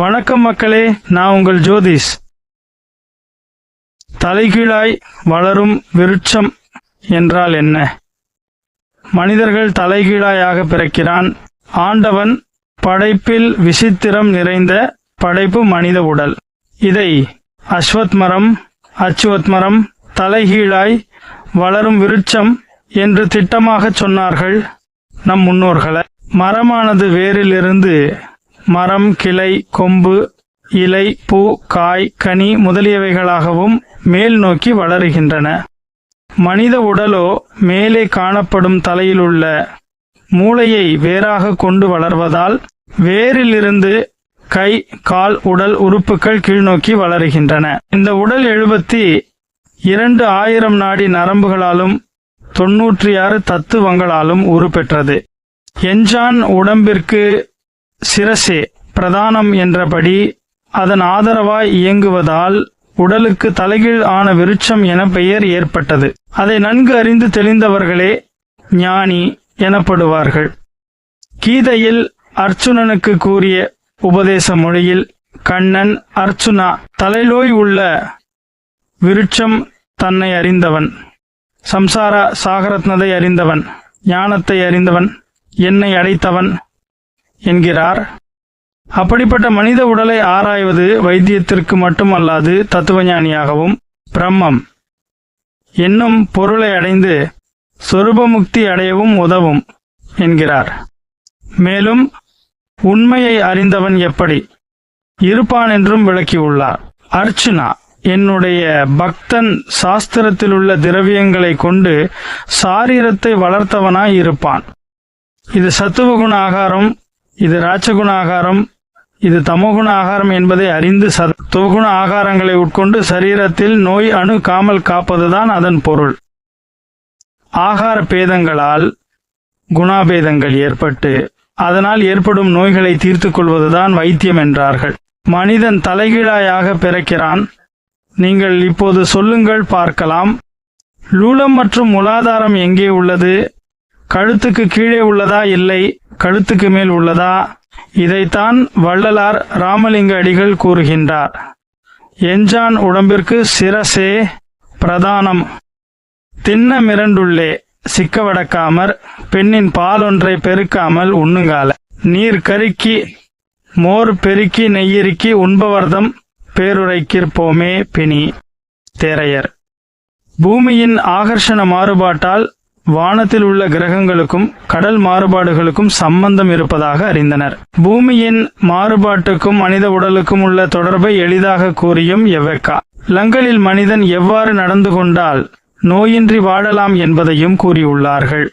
வணக்கம் மக்களே நான் உங்கள் ஜோதிஷ். தலைகீழாய் வளரும் விருட்சம் என்றால் என்ன? மனிதர்கள் தலைகீழாயாக பிறக்கிறான். ஆண்டவன் படைப்பில் விசித்திரம் நிறைந்த படைப்பு மனித உடல். இதை அஸ்வத் மரம் அச்சுவத் மரம் தலைகீழாய் வளரும் விருட்சம் என்று திட்டமாகச் சொன்னார்கள் நம் முன்னோர்களை. மரமானது வேரிலிருந்து மரம் கிளை கொம்பு இலை பூ காய் கனி முதலியவைகளாகவும் மேல் நோக்கி வளருகின்றன. மனித உடலோ மேலே காணப்படும் தலையிலுள்ள மூளையை வேறாக கொண்டு வளர்வதால் வேரிலிருந்து கை கால் உடல் உறுப்புகள் கீழ்நோக்கி வளருகின்றன. இந்த உடல் எழுபத்தி இரண்டு ஆயிரம் நாடி நரம்புகளாலும் தொன்னூற்றி ஆறு தத்துவங்களாலும் உருப்பெற்றது. எஞ்சான் உடம்பிற்கு சிரசே பிரதானம் என்றபடி அதன் ஆதரவாய் இயங்குவதால் உடலுக்கு தலைகீழ் ஆன விருட்சம் என பெயர் ஏற்பட்டது. அதை நன்கு அறிந்து தெளிந்தவர்களே ஞானி எனப்படுவார்கள். கீதையில் அர்ச்சுனனுக்கு கூறிய உபதேச மொழியில் கண்ணன் அர்ச்சுனா தலைலோய் உள்ள விருட்சம் தன்னை அறிந்தவன். சம்சார சாகரத்னதை அறிந்தவன். ஞானத்தை அறிந்தவன். என்னை அடைத்தவன். என்கிறார். அப்படிப்பட்ட மனித உடலை ஆராய்வது வைத்தியத்திற்கு மட்டுமல்லாது தத்துவஞானியாகவும் பிரம்மம் என்னும் பொருளை அடைந்து சொருபமுக்தி அடையவும் உதவும் என்கிறார். மேலும் உண்மையை அறிந்தவன் எப்படி? இருப்பான் என்றும் விளக்கியுள்ளார். அர்ச்சுனா என்னுடைய பக்தன் சாஸ்திரத்திலுள்ள திரவியங்களை கொண்டு சாரீரத்தை வளர்த்தவனாய் இருப்பான். இது சத்துவகுண ஆகாரம் இது ராட்சகுண ஆகாரம். இது தமோகுண ஆகாரம் என்பதை அறிந்து துவகுண ஆகாரங்களை உட்கொண்டு சரீரத்தில் நோய் அணு காமல் காப்பதுதான் அதன் பொருள். ஆகார பேதங்களால் குணாபேதங்கள் ஏற்பட்டு அதனால் ஏற்படும் நோய்களை தீர்த்துக் கொள்வதுதான் வைத்தியம் என்றார்கள். மனிதன் தலைகீழாயாக பிறக்கிறான். நீங்கள் இப்போது சொல்லுங்கள் பார்க்கலாம். லூலம் மற்றும் மூலாதாரம் எங்கே உள்ளது? கழுத்துக்கு கீழே உள்ளதா? இல்லை. கழுத்துக்கு மேல் உள்ளதா? இதைத்தான் வள்ளலார் ராமலிங்க அடிகள் கூறுகின்றார். எஞ்சான் உடம்பிற்கு சிரசே பிரதானம். தின்ன மிரண்டுள்ளே சிக்கவடக்காமற் பெண்ணின் பாலொன்றை பெருக்காமல் உண்ணுங்கால. நீர் கருக்கி மோர் பெருக்கி நெய்யிறுக்கி உண்பவர்தம் பேருரைக்கிற்போமே பிணி தேரையர். பூமியின் ஆகர்ஷண மாறுபாட்டால் வானத்தில் உள்ள கிரகங்களுக்கும் கடல் மாறுபாடுகளுக்கும் சம்பந்தம் இருப்பதாக அறிந்தனர். பூமியின் மாறுபாட்டுக்கும் மனித உடலுக்கும் உள்ள தொடர்பை எளிதாக கூறியும் எவ்வெக்கா லங்கலில் மனிதன் எவ்வாறு நடந்து கொண்டால் நோயின்றி வாழலாம் என்பதையும் கூறியுள்ளார்கள்.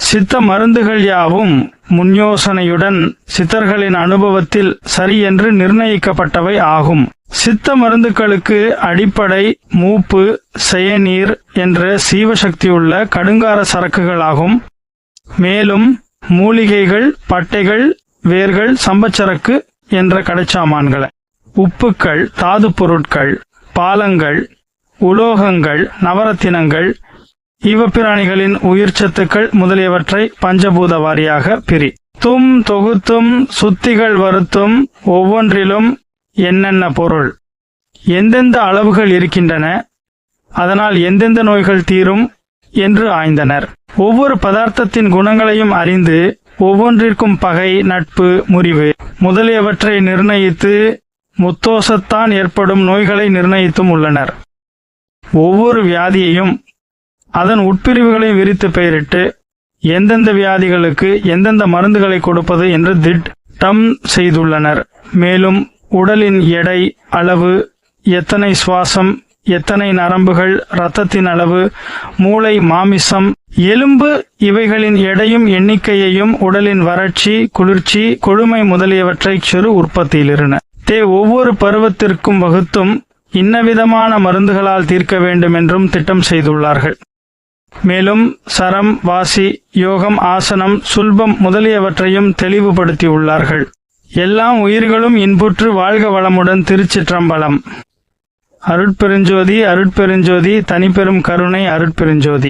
சித்த மருந்துகள் யாவும் முன்யோசனையுடன் சித்தர்களின் அனுபவத்தில் சரியென்று நிர்ணயிக்கப்பட்டவை ஆகும். சித்த மருந்துகளுக்கு அடிப்படை மூப்பு செயநீர் என்ற சீவசக்தியுள்ள கடுங்கார சரக்குகளாகும். மேலும் மூலிகைகள் பட்டைகள் வேர்கள் சம்பச்சரக்கு என்ற கடைச்சாமான்களை. உப்புக்கள் தாது பொருட்கள் பாலங்கள் உலோகங்கள் நவரத்தினங்கள் ஈவப்பிராணிகளின் உயிர்ச்சத்துக்கள் முதலியவற்றை பஞ்சபூத வாரியாக பிரி. தும் தொகுத்தும் சுத்திகள் வருத்தும் ஒவ்வொன்றிலும் என்னென்ன பொருள்? எந்தெந்த அளவுகள் இருக்கின்றன? அதனால் எந்தெந்த நோய்கள் தீரும்? என்று ஆய்ந்தனர். ஒவ்வொரு பதார்த்தத்தின் குணங்களையும் அறிந்து ஒவ்வொன்றிற்கும் பகை நட்பு முறிவு முதலியவற்றை நிர்ணயித்து முத்தோசத்தான் ஏற்படும் நோய்களை நிர்ணயித்தும் உள்ளனர். ஒவ்வொரு வியாதியையும் அதன் உட்பிரிவுகளை விரித்து பெயரிட்டு எந்தெந்த வியாதிகளுக்கு எந்தெந்த மருந்துகளை கொடுப்பது என்று திட்டம் செய்துள்ளனர். மேலும் உடலின் எடை அளவு எத்தனை சுவாசம் எத்தனை நரம்புகள் இரத்தத்தின் அளவு மூளை மாமிசம் எலும்பு இவைகளின் எடையும் எண்ணிக்கையையும் உடலின் வறட்சி குளிர்ச்சி கொழுமை முதலியவற்றை சிறு உற்பத்தியிலிருந்தன. தே ஒவ்வொரு பருவத்திற்கும் வகுத்தும் இன்னவிதமான மருந்துகளால் தீர்க்க வேண்டும் என்றும் திட்டம் செய்துள்ளார்கள். மேலும் சரம் வாசி யோகம் ஆசனம் சுல்பம் முதலியவற்றையும் தெளிவுபடுத்தியுள்ளார்கள். எல்லாம் உயிர்களும் இன்புற்று வாழ்க வளமுடன் திருச்சிற்றம்பலம். அருட்பெருஞ்சோதி அருட்பெருஞ்சோதி தனிப்பெரும் கருணை அருட்பெருஞ்சோதி.